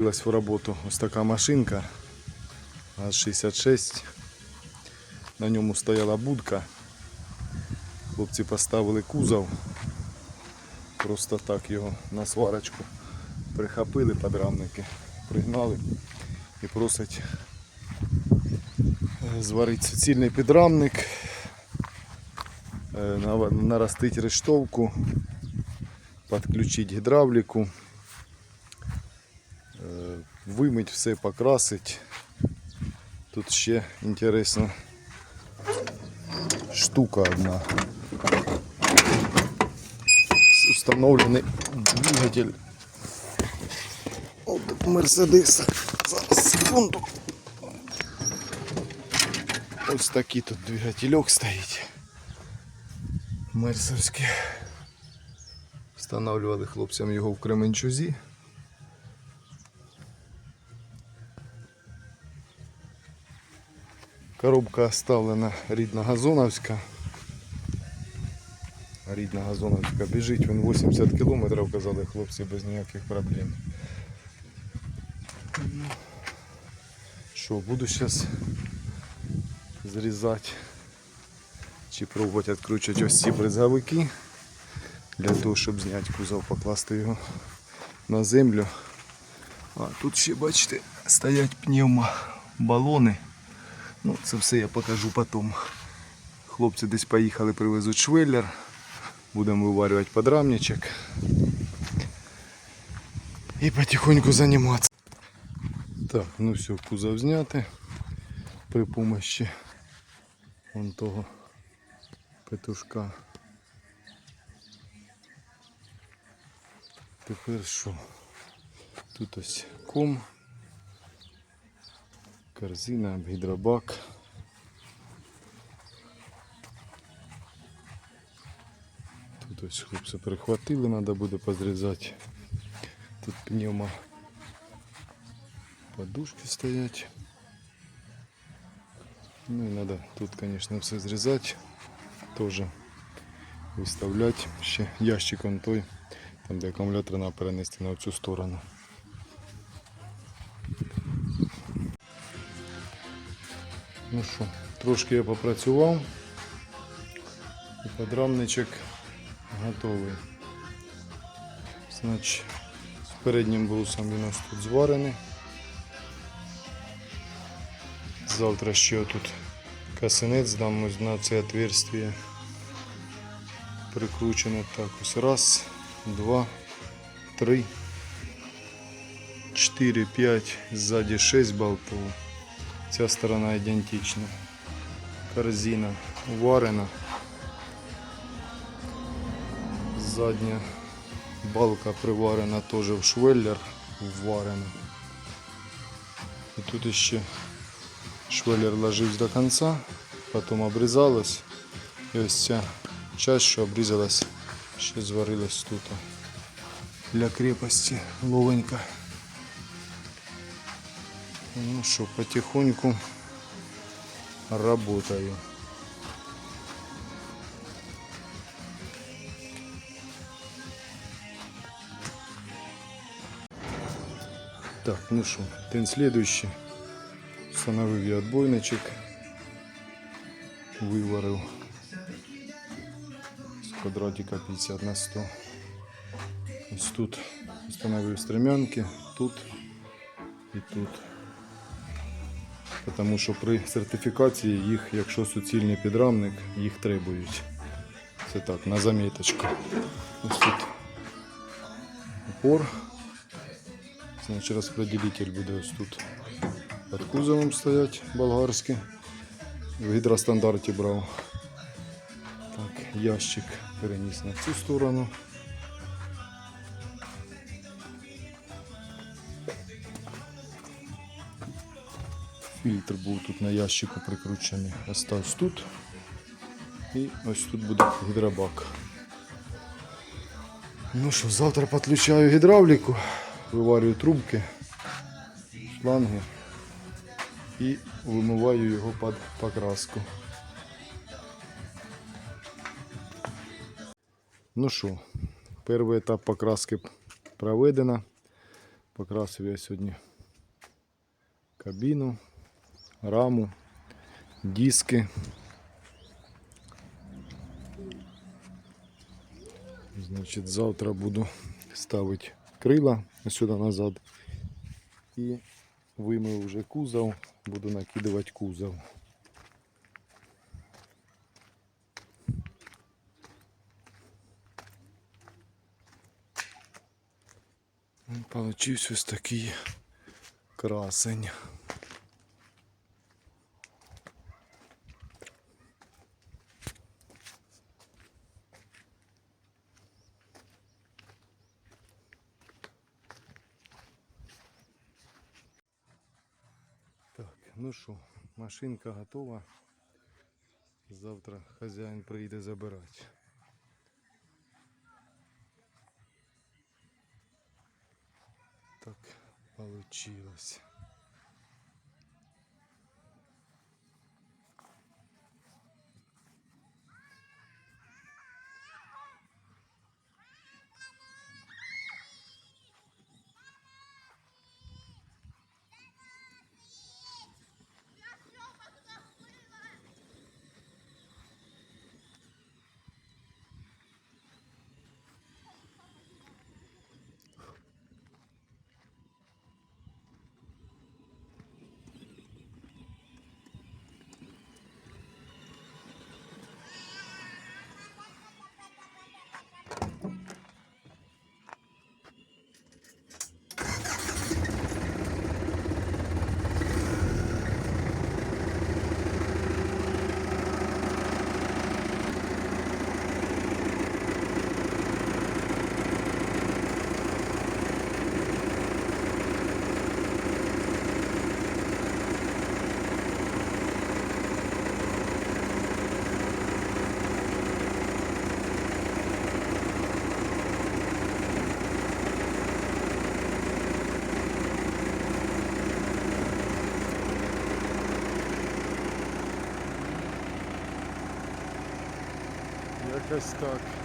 В роботу ось така машинка ГАЗ-66. На ньому стояла будка. Хлопці поставили кузов. Просто так його на сварочку прихопили подрамники, пригнали і просять е, зварити суцільний підрамник, е, наростити рештовку, підключити гідравліку. Вимить все, покрасить. Тут ще інтересна штука одна. Установлений двигатель от Мерседеса. Зараз секунду. Ось такий тут двигательок стоїть. Мерсовський. Встановлювали хлопцям його в Кременчузі. Коробка оставлена рідна газоновська. Рідна газоновська біжить, він 80 кілометрів, казали хлопці, без ніяких проблем. Що, буду зараз зрізати чи пробувати відкручувати ось ці бризговики для того, щоб зняти кузов, покласти його на землю. А тут ще, бачите, стоять пневмобалони. Ну, це все я покажу потім. Хлопці десь поїхали, привезуть швеллер. Будемо виварювати подрамничок. І потихоньку займатися. Так, ну все, кузов зняти при помощі вон того петушка. Тепер що? Тут ось ком корзина, гідробак. Тут ось хлопці перехватили, треба буде позрізати. Тут пневмо подушки стоять. Ну і треба тут, звісно, все зрізати. Теж виставляти ще ящик он той, там де акумулятор треба перенести на цю сторону. Ну що, трошки я попрацював. І подрамничок готовий. Значить, з переднім брусом він нас тут зварений. Завтра ще тут касинець дам на це отверстие. Прикручено так ось раз, два, три, чотири, п'ять, ззаді шесть болтов. Ця сторона ідентична. Корзина уварена. Задня балка приварена теж в швеллер, вварена. І тут ще швеллер ложився до кінця, потім обрізалось. І ось ця часть, що обрізалась, ще зварилась тут. Для крепості ловенька. Ну что, потихоньку работаю. Так, ну что, день следующий. Встановив я отбойничек. Виварив з квадратика 50 на 100. Ось тут встановив стремянки, тут і тут. Тому що при сертифікації їх, якщо суцільний підрамник, їх требують. Це так, на заміточку. Ось тут упор. Значить розпределитель буде ось тут під кузовом стоять болгарський. В гідростандарті брав. Так, ящик переніс на цю сторону. Фільтр був тут на ящику прикручений. Остався тут. І ось тут буде гідробак. Ну що, завтра підключаю гідравліку, виварюю трубки, шланги і вимиваю його під покраску. Ну що, перший етап покраски проведено. Покрасив я сьогодні кабіну, раму, диски. Значить, завтра буду ставити крила сюди назад. І вимив вже кузов, буду накидувати кузов. Получився ось такий красень. Так, ну що, машинка готова. Завтра хазяїн прийде забирати. Так получилось. Якось так.